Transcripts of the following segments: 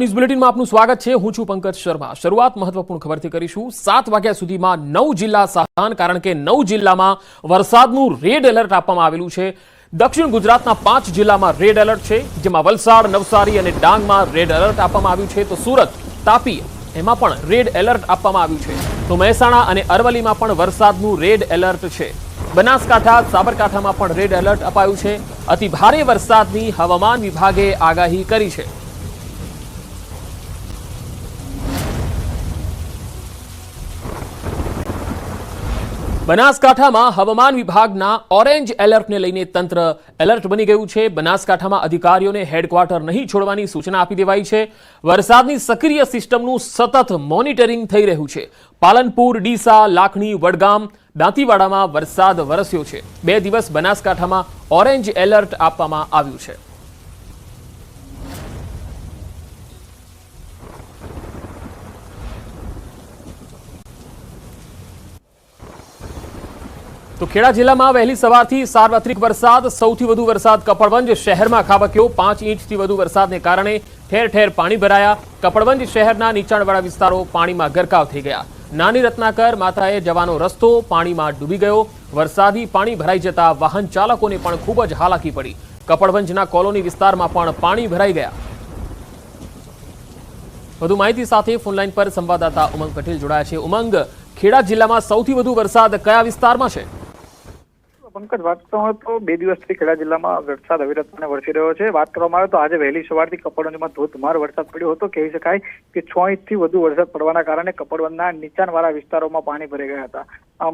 News બુલેટિનમાં આપનું સ્વાગત છે. હું છું પંકજ શર્મા. શરૂઆત મહત્વપૂર્ણ ખબરથી કરીશું. સાત વાગ્યા સુધીમાં નવ જિલ્લા સાવધાન કારણ કે નવ જિલ્લામાં વરસાદનું રેડ એલર્ટ આપવામાં આવેલું છે. દક્ષિણ ગુજરાતના પાંચ જિલ્લામાં રેડ એલર્ટ છે, જેમાં વલસાડ, નવસારી અને ડાંગમાં રેડ એલર્ટ આપવામાં આવ્યું છે. તો સુરત, તાપી, એમાં પણ રેડ એલર્ટ આપવામાં આવ્યું છે. તો મહેસાણા અને અરવલ્લીમાં પણ વરસાદનું રેડ એલર્ટ છે. બનાસકાંઠા, સાબરકાંઠામાં પણ રેડ એલર્ટ અપાયું છે. અતિ ભારે વરસાદની હવામાન વિભાગે આગાહી કરી છે. બનાસકાંઠામાં હવામાન વિભાગના ઓરેન્જ એલર્ટને લઈને તંત્ર એલર્ટ બની ગયું છે. બનાસકાંઠામાં અધિકારીઓને હેડક્વાર્ટર નહીં છોડવાની સૂચના આપી દેવાઈ છે. વરસાદની સક્રિય સિસ્ટમનું સતત મોનિટરિંગ થઈ રહ્યું છે. પાલનપુર, ડીસા, લાખણી, વડગામ, દાંતીવાડામાં વરસાદ વરસ્યો છે. બે દિવસ બનાસકાંઠામાં ઓરેન્જ એલર્ટ આપવામાં આવ્યું છે. તો ખેડા જિલ્લામાં વહેલી સવારથી સાર્વત્રિક વરસાદ, સૌથી વધુ વરસાદ કપડવંજ શહેરમાં ખાબક્યો. પાંચ ઇંચથી વધુ વરસાદને કારણે ઠેર ઠેર પાણી ભરાયા. કપડવંજ શહેરના નીચાણવાળા વિસ્તારો પાણીમાં ગરકાવ થઈ ગયા. નાની રત્નાકર માતાએ જવાનો રસ્તો પાણીમાં ડૂબી ગયો. વરસાદી પાણી ભરાઈ જતા વાહન ચાલકોને પણ ખૂબ જ હાલાકી પડી. કપડવંજના કોલોની વિસ્તારમાં પણ પાણી ભરાઈ ગયા. વધુ માહિતી સાથે ફોનલાઈન પર સંવાદદાતા ઉમંગ પટેલ જોડાયા છે. ઉમંગ, ખેડા જિલ્લામાં સૌથી વધુ વરસાદ કયા વિસ્તારમાં છે? પંકજ, વાત કરવામાં તો બે દિવસથી ખેડા જિલ્લામાં વરસાદ અવિરતપણે વરસી રહ્યો છે. વાત કરવામાં આવે તો આજે વહેલી સવારથી કપડવંજમાં ધોધમાર વરસાદ પડ્યો હતો. કહી શકાય કે છ ઇંચથી વધુ વરસાદ પડવાના કારણે કપડવંજના નીચાણવાળા વિસ્તારોમાં પાણી ભરાઈ ગયા હતા.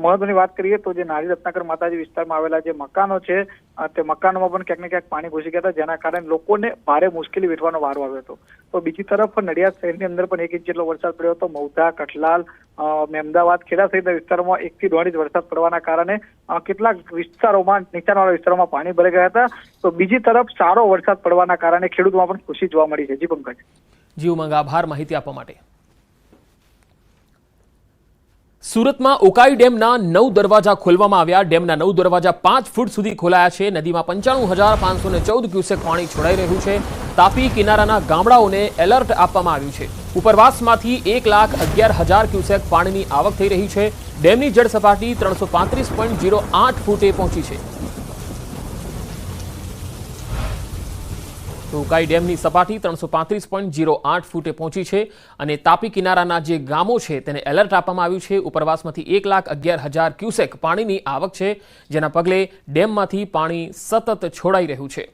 મહત્વની વાત કરીએ તો જે નારી રત્નાકર માતાજી વિસ્તારમાં આવેલા જે મકાનો છે તે મકાનોમાં પણ ક્યાંક ને ક્યાંક પાણી ઘૂસી ગયા હતા જેના કારણે લોકોને ભારે મુશ્કેલી વેઠવાનો વારો આવ્યો હતો. તો બીજી તરફ નડિયાદ શહેરની અંદર પણ એક ઇંચ જેટલો વરસાદ પડ્યો હતો. મૌધા કઠલાલ અ, મહેમદાવાદ ખેડા સહિતના વિસ્તારોમાં એકથી દોઢ ઇંચ વરસાદ પડવાના કારણે કેટલાક વિસ્તારોમાં નીચાણવાળા વિસ્તારોમાં પાણી ભરાઈ ગયા હતા. તો બીજી તરફ સારો વરસાદ પડવાના કારણે ખેડૂતોમાં પણ ખુશી જોવા મળી છે. જી પંકજ. જી ઉમંગ. આભાર માહિતી આપવા માટે. સુરતમાં ઓકાઈ ડેમના નવ દરવાજા ખોલવામાં આવ્યા. ડેમના નવ દરવાજા પાંચ ફૂટ સુધી ખોલાયા છે. નદીમાં પંચાણું હજાર પાંચસો ને ચૌદ ક્યુસેક પાણી છોડાઈ રહ્યું છે. તાપી કિનારાના ગામડાઓને એલર્ટ આપવામાં આવ્યું છે. ઉપરવાસમાંથી એક લાખ અગિયાર હજાર ક્યુસેક પાણીની આવક થઈ રહી છે. ડેમની જળ સપાટી ત્રણસો પાંત્રીસ પોઈન્ટ જીરો આઠ ફૂટે પહોંચી છે. ઉકાઈ ડેમની સપાટી ત્રણસો પાંત્રીસ પોઈન્ટ જીરો આઠ ફૂટે પહોંચી છે અને તાપી કિનારાના જે ગામો છે તેને એલર્ટ આપવામાં આવ્યું છે. ઉપરવાસમાંથી એક લાખ અગિયાર હજાર ક્યુસેક પાણીની આવક છે, જેના પગલે ડેમમાંથી પાણી સતત છોડાઈ રહ્યું છે.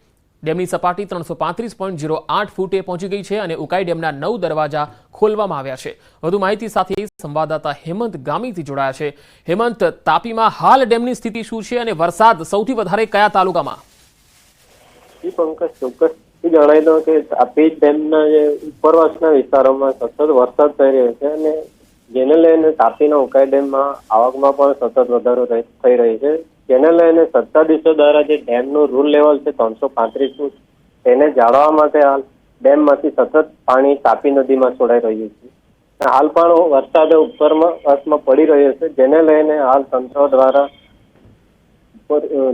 ડેમની સપાટી ત્રણસો પાંત્રીસ પોઈન્ટ જીરો આઠ ફૂટે પહોંચી ગઈ છે અને ઉકાઈ ડેમના નવ દરવાજા ખોલવામાં આવ્યા છે. વધુ માહિતી સાથે સંવાદદાતા હેમંત ગામીથી જોડાયા છે. હેમંત, તાપીમાં હાલ ડેમની સ્થિતિ શું છે અને વરસાદ સૌથી વધારે કયા તાલુકામાં? પંકજ, ચોક્કસ. જણાવી દઉં કે તાપી ડેમના જે ઉપરવાસના વિસ્તારોમાં સતત વરસાદ થઈ રહ્યો છે અને જેને લઈને તાપીના ઉકાઈ ડેમમાં આવકમાં પણ સતત વધારો થઈ રહી છે. જેને લઈને સત્તાધીશો દ્વારા જે ડેમનું રૂલ લેવલ છે ત્રણસો પાંત્રીસ તેને જાળવવા માટે હાલ ડેમમાંથી સતત પાણી તાપી નદીમાં છોડાઈ રહ્યું છે. હાલ પણ વરસાદ ઉપરમાં અર્થમાં પડી રહ્યો છે, જેને લઈને હાલ તંત્ર દ્વારા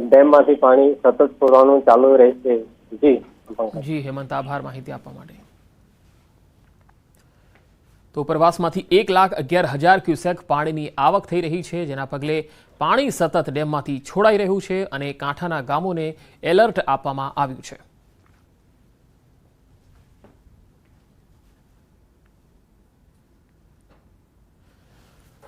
ડેમમાંથી પાણી સતત છોડવાનું ચાલુ રહેશે જી. જી, હેમંત, આભાર માહિતી આપવા માટે. તો ઉપરવાસમાંથી એક લાખ અગિયાર હજાર ક્યુસેક પાણીની આવક થઈ રહી છે, જેના પગલે પાણી સતત ડેમમાંથી છોડાઈ રહ્યું છે અને કાંઠાના ગામોને એલર્ટ આપવામાં આવ્યું છે.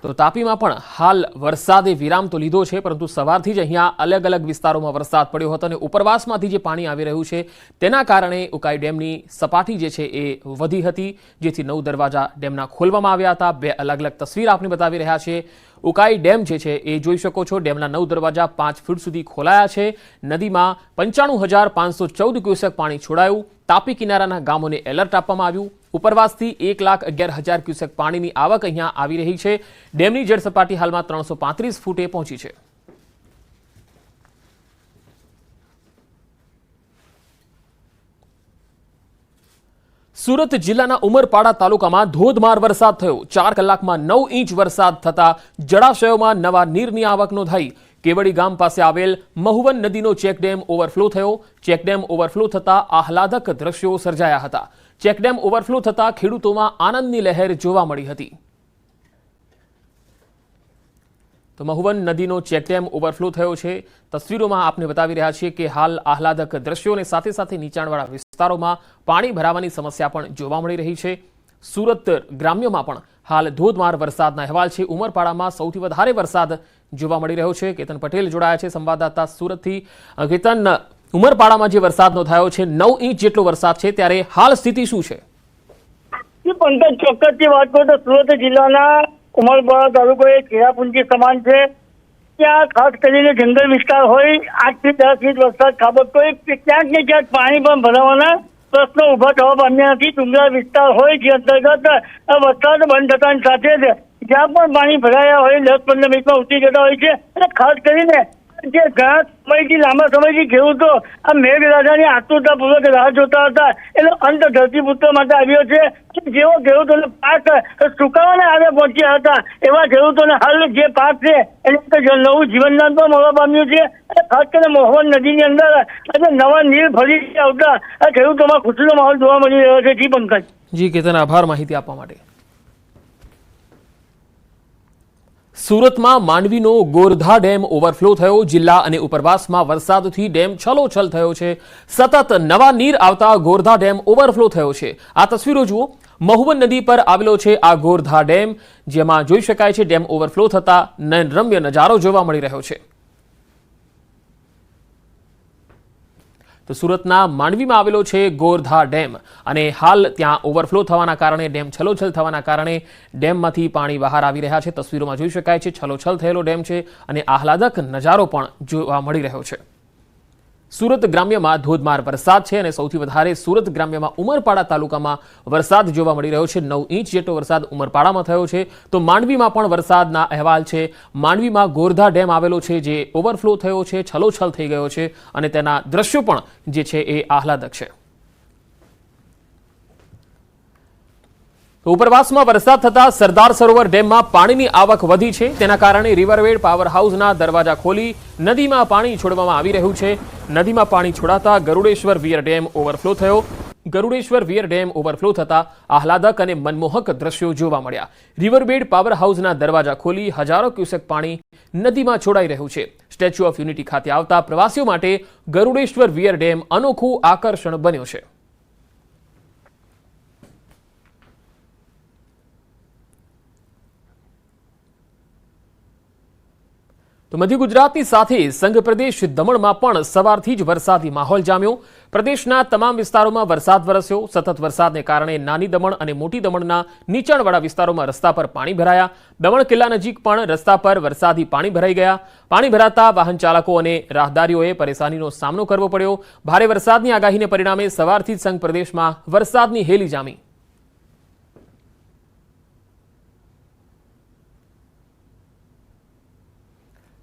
તો તાપીમાં પણ હાલ વરસાદે વિરામ તો લીધો છે, પરંતુ સવારથી જ અહીંયા અલગ અલગ વિસ્તારોમાં વરસાદ પડ્યો હતો અને ઉપરવાસમાંથી જે પાણી આવી રહ્યું છે, તેના કારણે ઉકાઈ ડેમની સપાટી જે છે એ વધી હતી. જેથી નવ દરવાજા ડેમના ખોલવામાં આવ્યા હતા. બે અલગ અલગ તસવીર આપને બતાવી રહ્યા છે. ઉકાઈ ડેમ જે છે એ જોઈ શકો છો, ડેમના નવ દરવાજા પાંચ ફૂટ સુધી ખોલાયા છે. નદીમાં પંચાણું હજાર પાંચસો ચૌદ ક્યુસેક પાણી છોડાયું. તાપી કિનારાના ગામોને એલર્ટ આપવામાં આવ્યું. ઉપરવાસથી એક લાખ અગિયાર હજાર ક્યુસેક પાણીની આવક અહીંયા આવી રહી છે. ડેમની જળ હાલમાં ત્રણસો પાંત્રીસ ફૂટે પહોંચી છે. સુરત જિલ્લાના ઉમરપાડા તાલુકામાં ધોધમાર વરસાદ થયો. ચાર કલાકમાં નવ ઇંચ વરસાદ થતા જળાશયોમાં નવા નીરની આવક નોંધાઈ. કેવડી ગામ પાસે આવેલ મહુવન નદીનો ચેકડેમ ઓવરફ્લો થયો. ચેકડેમ ઓવરફ્લો થતા આહલાદક દ્રશ્યો સર્જાયા હતા. ચેકડેમ ઓવરફ્લો થતાં ખેડૂતોમાં આનંદની લહેર જોવા મળી હતી. તો મહુવન નદીનો ચેકડેમ ઓવરફ્લો થયો છે. તસવીરોમાં આપને બતાવી રહ્યા છીએ કે હાલ આહલાદક દ્રશ્યોને સાથે સાથે નીચાણવાળા વિસ્તારોમાં પાણી ભરાવાની સમસ્યા પણ જોવા મળી રહી છે. સુરત ગ્રામ્યમાં પણ હાલ ધોધમાર વરસાદના અહેવાલ છે. ઉમરપાડામાં સૌથી વધારે વરસાદ જોવા મળી રહ્યો છે. કેતન પટેલ જોડાયા છે સંવાદદાતા સુરતથી. કેતન ઉમરપાડામાં જે વરસાદ નોંધાયો છે, નવ ઇંચ જેટલો વરસાદ છે, ત્યારે હાલ સ્થિતિ શું છે? પંકજ ચોક્કસથી વાત કરું તો સુરત જિલ્લાના ઉમરપાડા તાલુકો એ ચેરાપુંજી સમાન છે. ત્યાં ખાસ કરીને જંગલ વિસ્તાર હોય આઠથી દસ ઇંચ વરસાદ ખાબકતો હોય ક્યાંક ને ક્યાંક પાણી પણ ભરાવાના પ્રશ્નો ઊભા થવા પામ્યા નથી. ડુંગરા વિસ્તાર હોય, જે અંતર્ગત વરસાદ બંધ થતાની સાથે જ જ્યાં પણ પાણી ભરાયા હોય, દસ પંદર મિનિટમાં ઉતરી જતા હોય છે. અને ખાસ કરીને જે ઘણા સમયથી, લાંબા સમયથી ખેડૂતો આ મેઘરાજાની આતુરતાપૂર્વક રાહ જોતા હતા. એટલે અંત ધરતીપુત્ર માટે આવ્યો છે જેઓ ખેડૂતોને પાક સુકાવાના આવે પહોંચ્યા હતા. એવા ખેડૂતોને હાલ જે પાક છે, એને નવું જીવનદાન પણ મળવા પામ્યું છે. ખાસ કરીને મોહન નદીની અંદર આજે નવા નીર ફરી આવતા આ ખેડૂતોમાં ખુશીનો માહોલ જોવા મળી રહ્યો છે. જી પંકજ. જી, કેતન, આભાર માહિતી આપવા માટે. સુરતમાં માંડવીનો ગોરધા ડેમ ઓવરફ્લો થયો. જિલ્લા અને ઉપરવાસમાં વરસાદથી ડેમ છલોછલ થયો છે. સતત નવા નીર આવતા ગોરધા ડેમ ઓવરફ્લો થયો છે. આ તસવીરો જુઓ. મહુવન નદી પર આવેલો છે આ ગોરધા ડેમ. જેમાં જોઈ શકાય છે ડેમ ઓવરફ્લો થતા નયનરમ્ય નજારો જોવા મળી રહ્યો છે. તો સુરતના માંડવીમાં આવેલો છે ગોરધા ડેમ અને હાલ ત્યાં ઓવરફ્લો થવાના કારણે, ડેમ છલોછલ થવાના કારણે ડેમમાંથી પાણી બહાર આવી રહ્યા છે. તસવીરોમાં જોઈ શકાય છે, છલોછલ થયેલો ડેમ છે અને આહલાદક નજારો પણ જોવા મળી રહ્યો છે. સુરત ગ્રામ્યમાં ધોધમાર વરસાદ છે અને સૌથી વધારે સુરત ગ્રામ્યમાં ઉમરપાડા તાલુકામાં વરસાદ જોવા મળી રહ્યો છે. નવ ઇંચ જેટલો વરસાદ ઉમરપાડામાં થયો છે. તો માંડવીમાં પણ વરસાદના અહેવાલ છે. માંડવીમાં ગોરધા ડેમ આવેલો છે જે ઓવરફ્લો થયો છે, છલોછલ થઈ ગયો છે અને તેના દ્રશ્યો પણ જે છે એ આહલાદક છે. ઉપરવાસમાં વરસાદ થતા સરદાર સરોવર ડેમમાં પાણીની આવક વધી છે. તેના કારણે રિવરવેડ પાવર હાઉસના દરવાજા ખોલી નદીમાં પાણી છોડવામાં આવી રહ્યું છે. નદીમાં પાણી છોડાતા ગરુડેશ્વર વિયર ડેમ ઓવરફ્લો થયો. ગરુડેશ્વર વિયર ડેમ ઓવરફ્લો થતા આહલાદક અને મનમોહક દ્રશ્યો જોવા મળ્યા. રિવરબેડ પાવર હાઉસના દરવાજા ખોલી હજારો ક્યુસેક પાણી નદીમાં છોડાઈ રહ્યું છે. સ્ટેચ્યુ ઓફ યુનિટી ખાતે આવતા પ્રવાસીઓ માટે ગરુડેશ્વર વિયર ડેમ અનોખું આકર્ષણ બન્યો છે. તો મધ્ય ગુજરાતની સાથે સંઘ પ્રદેશ દમણમાં પણ સવારથી જ વરસાદી માહોલ જામ્યો. પ્રદેશના તમામ વિસ્તારોમાં વરસાદ વરસ્યો. સતત વરસાદને કારણે નાની દમણ અને મોટી દમણના નીચાણવાળા વિસ્તારોમાં રસ્તા પર પાણી ભરાયા. દમણ કિલ્લા નજીક પણ રસ્તા પર વરસાદી પાણી ભરાઈ ગયા. પાણી ભરાતા વાહન ચાલકો અને રાહદારીઓએ પરેશાનીનો સામનો કરવો પડ્યો. ભારે વરસાદની આગાહીને પરિણામે સવારથી જ સંઘ પ્રદેશમાં વરસાદની હેલી જામી.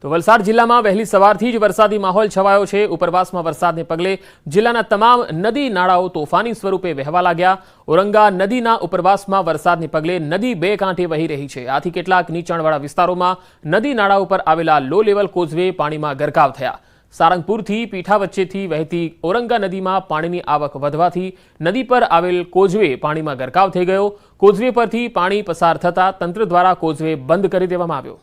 તો વલસાડ જિલ્લામાં વહેલી સવારથી જ વરસાદી માહોલ છવાયો છે. ઉપરવાસમાં વરસાદને પગલે જિલ્લાના તમામ નદી નાળાઓ તોફાની સ્વરૂપે વહેવા લાગ્યા. ઓરંગા નદીના ઉપરવાસમાં વરસાદને પગલે નદી બે કાંઠે વહી રહી છે. આથી કેટલાક નીચાણવાળા વિસ્તારોમાં નદી નાળા ઉપર આવેલા લો લેવલ કોઝવે પાણીમાં ગરકાવ થયા. સારંગપુરથી પીઠા વચ્ચેથી વહેતી ઔરંગા નદીમાં પાણીની આવક વધવાથી નદી પર આવેલ કોઝવે પાણીમાં ગરકાવ થઈ ગયો. કોઝવે પરથી પાણી પસાર થતા તંત્ર દ્વારા કોઝવે બંધ કરી દેવામાં આવ્યો.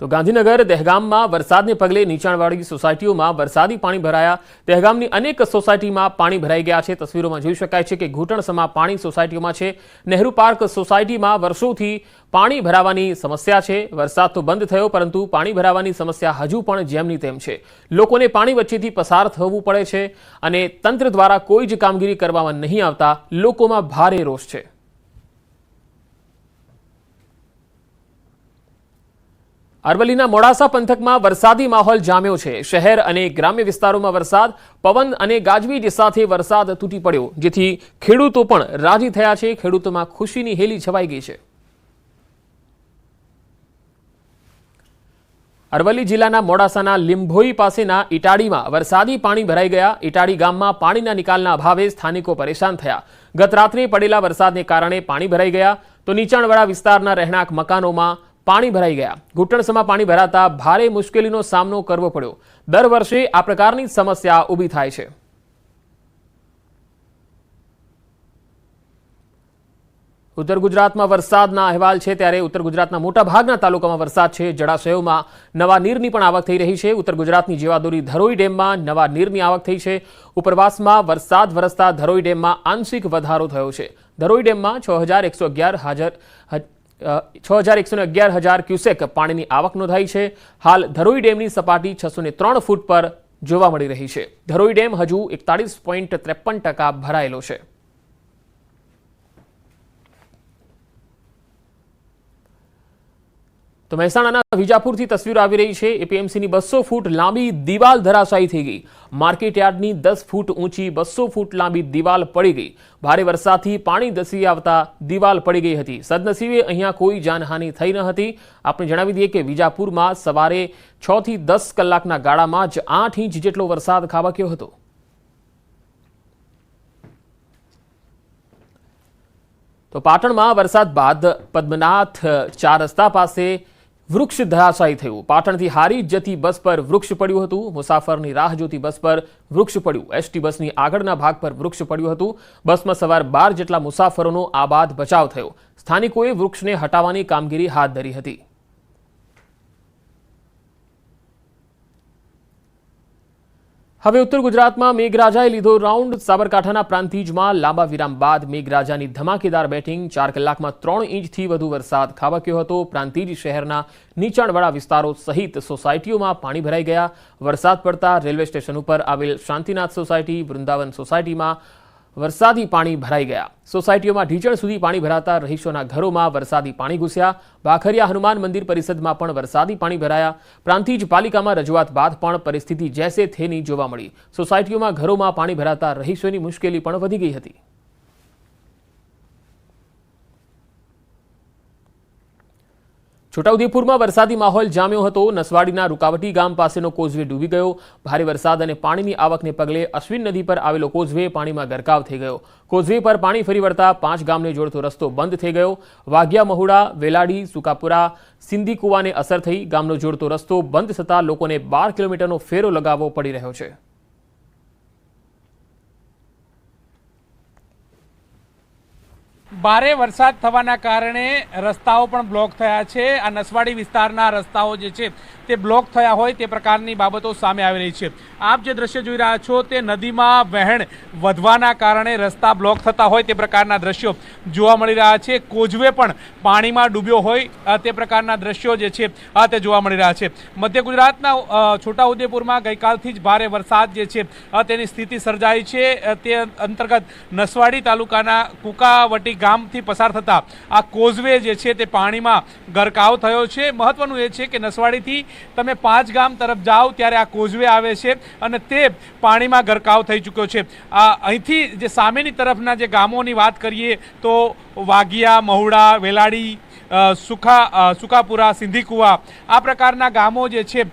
તો ગાંધીનગર, દહેગામમાં વરસાદને પગલે નીચાણવાળી સોસાયટીઓમાં વરસાદી પાણી ભરાયા. દહેગામની અનેક સોસાયટીમાં પાણી ભરાઈ ગયા છે. તસવીરોમાં જોઈ શકાય છે કે ઘૂંટણસમાં પાણી સોસાયટીઓમાં છે. નહેરુ પાર્ક સોસાયટીમાં વર્ષોથી પાણી ભરાવાની સમસ્યા છે. વરસાદ તો બંધ થયો, પરંતુ પાણી ભરાવાની સમસ્યા હજુ પણ જેમની તેમ છે. લોકોને પાણી વચ્ચેથી પસાર થવું પડે છે અને તંત્ર દ્વારા કોઈ જ કામગીરી કરવામાં નહીં આવતા. લોકોમાં ભારે રોષ છે. અરવલ્લીના મોડાસા પંથકમાં વરસાદી માહોલ જામ્યો છે. શહેર અને ગ્રામ્ય વિસ્તારોમાં વરસાદ, પવન અને ગાજવીજ સાથે વરસાદ તૂટી પડ્યો, જેથી ખેડૂતો પણ રાજી થયા છે. ખેડૂતોમાં ખુશીની હેલી છવાઈ ગઈ છે. અરવલ્લી જિલ્લાના મોડાસાના લીંભોઈ પાસેના ઇટાડીમાં વરસાદી પાણી ભરાઈ ગયા. ઇટાડી ગામમાં પાણીના નિકાલના અભાવે સ્થાનિકો પરેશાન થયા. ગત રાત્રે પડેલા વરસાદને કારણે પાણી ભરાઈ ગયા. તો નીચાણવાળા વિસ્તારના રહેણાંક મકાનોમાં પાણી ભરાઈ ગયા. ઘૂંટણસમાં પાણી ભરાતા ભારે મુશ્કેલીનો સામનો કરવો પડ્યો. દર વર્ષે આ પ્રકારની સમસ્યા ઊભી થાય છે. ઉત્તર ગુજરાતમાં વરસાદના અહેવાલ છે ત્યારે ઉત્તર ગુજરાતના મોટાભાગના તાલુકામાં વરસાદ છે. જળાશયોમાં નવા નીરની પણ આવક થઈ રહી છે. ઉત્તર ગુજરાતની જીવાદોરી ધરોઈ ડેમમાં નવા નીરની આવક થઈ છે. ઉપરવાસમાં વરસાદ વરસતા ધરોઈ ડેમમાં આંશિક વધારો થયો છે. ધરોઈ ડેમમાં છ હજાર એકસો અગિયાર હાજર છ હજાર એકસો અગિયાર હજાર ક્યુસેક પાણીની આવક નોંધાઈ છે. હાલ ધરોઈ ડેમની સપાટી છસો ત્રણ ફૂટ પર જોવા મળી રહી છે. ધરોઈ ડેમ હજુ એકતાળીસ પોઈન્ટ ત્રેપન ટકા ભરાયેલો છે. તો મહેસાણાના વિજાપુરથી તસવીરો આવી રહી છે. એપીએમસીની બસો ફૂટ લાંબી દિવાલ ધરાશાયી થઈ ગઈ. માર્કેટ યાર્ડની દસ ફૂટ ઊંચી બસો ફૂટ લાંબી દિવાલ પડી ગઈ. ભારે વરસાદથી પાણી ધસી આવતા દિવાલ પડી ગઈ હતી. સદનસીબે અહીંયા કોઈ જાનહાનિ થઈ ન હતી. આપણે જણાવી દઈએ કે વિજાપુરમાં સવારે છ થી દસ કલાકના ગાળામાં જ આઠ ઇંચ જેટલો વરસાદ ખાબક્યો હતો. તો પાટણમાં વરસાદ બાદ પદ્મનાથ ચાર રસ્તા પાસે વૃક્ષ ધરાશાયી થયું. પાટણથી હારી જતી બસ પર વૃક્ષ પડ્યું હતું. મુસાફરની રાહ જોતી બસ પર વૃક્ષ પડ્યું. એસટી બસની આગળના ભાગ પર વૃક્ષ પડ્યું હતું. બસમાં સવાર બાર જેટલા મુસાફરોનો આબાદ બચાવ થયો. સ્થાનિકોએ વૃક્ષને હટાવવાની કામગીરી હાથ ધરી હતી. હવે ઉત્તર ગુજરાતમાં મેઘરાજાએ લીધો રાઉન્ડ. સાબરકાંઠાના પ્રાંતિજમાં લાંબા વિરામ બાદ મેઘરાજાની ધમાકેદાર બેટિંગ ચાર કલાકમાં ત્રણ ઇંચથી વધુ વરસાદ ખાબક્યો હતો. પ્રાંતિજ શહેરના નીચાણવાળા વિસ્તારો સહિત સોસાયટીઓમાં પાણી ભરાઈ ગયા. વરસાદ પડતા રેલવે સ્ટેશન ઉપર આવેલ શાંતિનાથ સોસાયટી, વૃંદાવન સોસાયટીમાં વરસાદી પાણી ભરાઈ ગયા. સોસાયટીઓમાં ઢીચણ સુધી પાણી ભરાતા રહીશોના ઘરોમાં વરસાદી પાણી ઘૂસ્યા. ભાખરિયા હનુમાન મંદિર પરિષદમાં પણ વરસાદી પાણી ભરાયા. પ્રાંતિજ પાલિકામાં રજૂઆત બાદ પણ પરિસ્થિતિ જેસે થેની જોવા મળી. સોસાયટીઓમાં ઘરોમાં પાણી ભરાતા રહીશોની મુશ્કેલી પણ વધી ગઈ હતી. છોટાઉદેપુરમાં વરસાદી માહોલ જામ્યો હતો. નસવાડીના રૂકાવટી ગામ પાસેનો કોઝવે ડૂબી ગયો. ભારે વરસાદ અને પાણીની આવકને પગલે અશ્વિન નદી પર આવેલો કોઝવે પાણીમાં ગરકાવ થઈ ગયો. કોઝવે પર પાણી ફરી વળતા પાંચ ગામને જોડતો રસ્તો બંધ થઈ ગયો. વાઘિયા, મહુડા, વેલાડી, સુકાપુરા સિંધી કુવાને અસર થઈ ગામનો જોડતો રસ્તો બંધ થતાં લોકોને બાર કિલોમીટરનો ફેરો લગાવવો પડી રહ્યો છે. ભારે વરસાદ થવાના કારણે રસ્તાઓ પણ બ્લોક થયા છે. આ નસવાડી વિસ્તારના રસ્તાઓ જે છે તે બ્લોક થયા હોય તે પ્રકારની બાબતો સામે આવી રહી છે. આપ જે દ્રશ્ય જોઈ રહ્યા છો તે નદીમાં વહેણ વધવાના કારણે રસ્તા બ્લોક થતા હોય તે પ્રકારના દ્રશ્યો જોવા મળી રહ્યા છે. કોઝવે પણ પાણીમાં ડૂબ્યો હોય તે પ્રકારના દ્રશ્યો જે છે આ તે જોવા મળી રહ્યા છે. મધ્ય ગુજરાતના છોટાઉદેપુરમાં ગઈકાલથી જ ભારે વરસાદ જે છે તેની સ્થિતિ સર્જાઈ છે. તે અંતર્ગત નસવાડી તાલુકાના કુકાવટી ગામથી પસાર થતા આ કોઝવે જે છે તે પાણીમાં ગરકાવ થયો છે. મહત્વનું એ છે કે નસવાડીથી તમે પાંચ ગામ તરફ જાઓ ત્યારે આ કોઝવે આવે છે અને તે પાણીમાં ગરકાવ થઈ ચૂક્યો છે. આ અહીંથી જે સામેની તરફના જે ગામોની વાત કરીએ તો વાઘિયા મહુડા, વેલાડી સુખા સુખાપુરા, સિંધીકુવા, આ પ્રકારના ગામો જે છે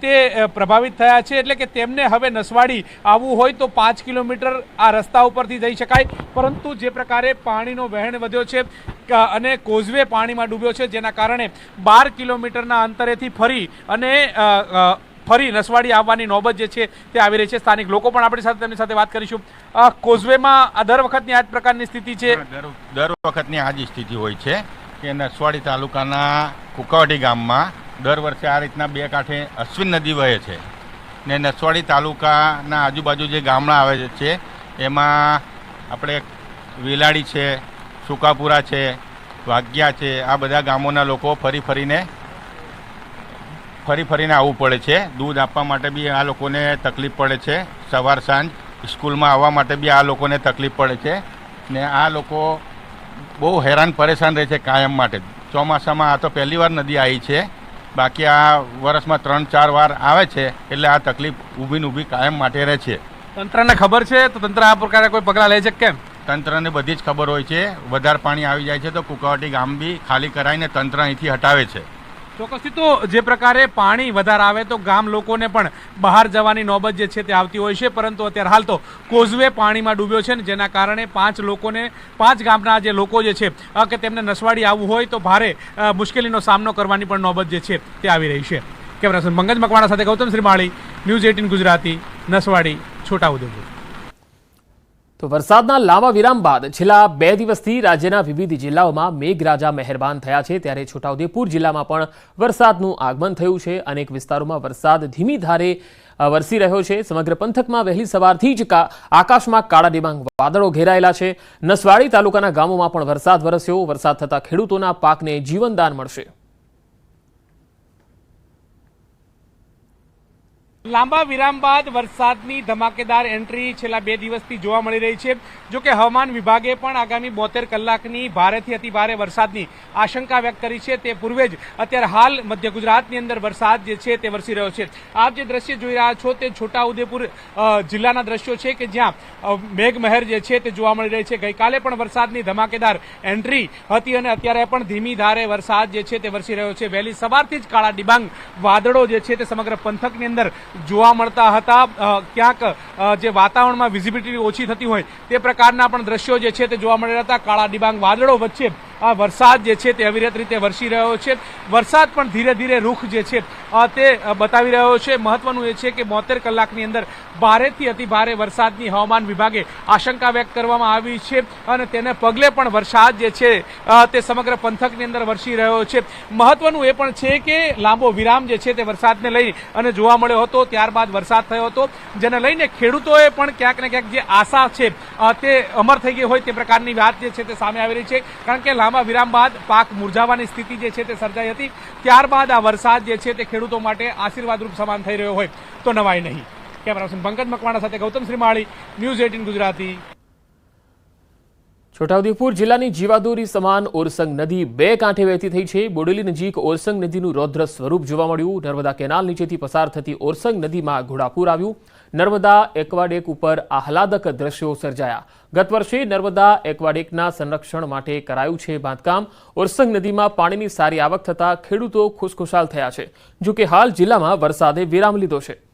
તે પ્રભાવિત થયા છે એટલે કે તેમને હવે નસવાડી આવવું હોય તો પાંચ કિલોમીટર આ રસ્તા ઉપરથી જઈ શકાય. પરંતુ જે પ્રકારે પાણીનો વહેણ વધ્યો છે અને કોઝવે પાણીમાં ડૂબ્યો છે, જેના કારણે બાર કિલોમીટરના અંતરેથી ફરી અને ફરી નસવાડી આવવાની નોબત જે છે તે આવી રહી છે. સ્થાનિક લોકો પણ આપણી સાથે તેમની સાથે વાત કરીશું. કોઝવેમાં દર વખતની આ જ પ્રકારની સ્થિતિ છે? દર વખતની આ જ સ્થિતિ હોય છે. કે નસવાડી તાલુકાના કુકાવટી ગામમાં દર વર્ષે આ રીતના બે કાંઠે અશ્વિન નદી વહે છે. ને નસવાડી તાલુકાના આજુબાજુ જે ગામડા આવે છે એમાં આપણે વેલાડી છે, સુકાપુરા છે વાઘિયા છે, આ બધા ગામોના લોકો ફરી ફરીને ફરી ફરીને આવવું પડે છે. દૂધ આપવા માટે બી આ લોકોને તકલીફ પડે છે. સવાર સાંજ સ્કૂલમાં આવવા માટે બી આ લોકોને તકલીફ પડે છે. ને આ લોકો બહુ હેરાન પરેશાન રહે છે કાયમ માટે. ચોમાસામાં આ તો પહેલી વાર નદી આવી છે. બાકી આ વર્ષમાં ત્રણ ચાર વાર આવે છે એટલે આ તકલીફ ઊભી ને ઊભી કાયમ માટે રહે છે. તંત્રને ખબર છે? તો તંત્ર આ પ્રકારે કોઈ પગલાં લે છે કેમ? તંત્રને બધી જ ખબર હોય છે. વધારે પાણી આવી જાય છે તો કુકાવટી ગામ બી ખાલી કરાવીને તંત્ર અહીંથી હટાવે છે. ચોક્કસથી તો જે પ્રકારે પાણી વધારે આવે તો ગામ લોકોને પણ બહાર જવાની નોબત જે છે તે આવતી હોય છે, પરંતુ અત્યારે હાલ તો કોઝવે પાણીમાં ડૂબ્યો છે ને જેના કારણે પાંચ લોકોને, પાંચ ગામના જે લોકો જે છે કે તેમને નસવાડી આવવું હોય તો ભારે મુશ્કેલીનો સામનો કરવાની પણ નોબત જે છે તે આવી રહી છે. કેમેરાસન મંગજ મકવાણા સાથે ગૌતમ શ્રીમાળી, ન્યૂઝ એટીન ગુજરાતી, નસવાડી, છોટાઉદેપુર. તો વરસાદના લાંબા વિરામ બાદ છેલ્લા બે દિવસથી રાજ્યના વિવિધ જિલ્લાઓમાં મેઘરાજા મહેરબાન થયા છે. ત્યારે છોટાઉદેપુર જિલ્લામાં પણ વરસાદનું આગમન થયું છે. અનેક વિસ્તારોમાં વરસાદ ધીમી ધારે વરસી રહ્યો છે. સમગ્ર પંથકમાં વહેલી સવારથી જ આકાશમાં કાળા ડિબાંગ વાદળો ઘેરાયેલા છે. નસવાડી તાલુકાના ગામોમાં પણ વરસાદ વરસ્યો. વરસાદ થતાં ખેડૂતોના પાકને જીવનદાન મળશે. લાંબા વિરામ બાદ વરસાદની ધમાકેદાર એન્ટ્રી છેલ્લા બે દિવસથી જોવા મળી રહી છે. જો કે હવામાન વિભાગે પણ આગામી બોતેર કલાકની ભારેથી અતિ ભારે વરસાદની આશંકા વ્યક્ત કરી છે. તે પૂર્વે જ અત્યારે હાલ મધ્ય ગુજરાતની અંદર વરસાદ જે છે તે વરસી રહ્યો છે. આપ જે દ્રશ્ય જોઈ રહ્યા છો તે છોટાઉદેપુર જિલ્લાના દ્રશ્યો છે કે જ્યાં મેઘમહેર જે છે તે જોવા મળી રહી છે. ગઈકાલે પણ વરસાદની ધમાકેદાર એન્ટ્રી હતી અને અત્યારે પણ ધીમી ધારે વરસાદ જે છે તે વરસી રહ્યો છે. વહેલી સવારથી જ કાળા ડિબાંગ વાદળો જે છે તે સમગ્ર પંથકની અંદર જોવા મળતા હતા. ક્યાંક જે વાતાવરણમાં વિઝિબિલિટી ઓછી થતી હોય તે પ્રકારના પણ દ્રશ્યો જે છે તે જોવા મળી રહ્યા હતા. કાળા ડિબાંગ વાદળો વચ્ચે આ વરસાદ જે છે તે અવિરત રીતે વરસી રહ્યો છે. વરસાદ પણ ધીરે ધીરે રૂખ જે છે તે બતાવી રહ્યો છે. મહત્વનું એ છે કે બોતેર કલાકની અંદર ભારેથી અતિ ભારે વરસાદની હવામાન વિભાગે આશંકા વ્યક્ત કરવામાં આવી છે અને તેને પગલે પણ વરસાદ જે છે તે સમગ્ર પંથકની અંદર વરસી રહ્યો છે. મહત્વનું એ પણ છે કે લાંબો વિરામ જે છે તે વરસાદને લઈ અને જોવા મળ્યો હતો. ત્યારબાદ વરસાદ થયો હતો. જેને લઈને ખેડૂતોએ પણ ક્યાંક ને ક્યાંક જે આશા છે તે અમર થઈ ગઈ હોય તે પ્રકારની વાત જે છે તે સામે આવી રહી છે. કારણ કે લાંબા વિરામ બાદ પાક મુરઝાવાની સ્થિતિ જે છે તે સર્જાઈ હતી. ત્યારબાદ આ વરસાદ જે છે તે ખેડૂતો માટે આશીર્વાદરૂપ સમાન થઈ રહ્યો હોય તો નવાય નહીં. કેમેરા પંકજ મકવાણા સાથે ગૌતમ શ્રીમાળી, ન્યૂઝ એટીન ગુજરાતી. છોટાઉદેપુર જિલ્લાની જીવાદોરી સમાન ઓરસંગ નદી બે કાંઠે વહેતી થઈ છે. બોડેલી નજીક ઓરસંગ નદીનું રૌદ્ર સ્વરૂપ જોવા મળ્યું. નર્મદા કેનાલ નીચેથી પસાર થતી ઓરસંગ નદીમાં ઘોડાપૂર આવ્યું. નર્મદા એક્વાડેક ઉપર આહલાદક દ્રશ્યો સર્જાયા. ગત વર્ષે નર્મદા એક્વાડેકના સંરક્ષણ માટે કરાયું છે બાંધકામ. ઓરસંગ નદીમાં પાણીની સારી આવક થતાં ખેડૂતો ખુશખુશાલ થયા છે. જો કે હાલ જિલ્લામાં વરસાદે વિરામ લીધો છે.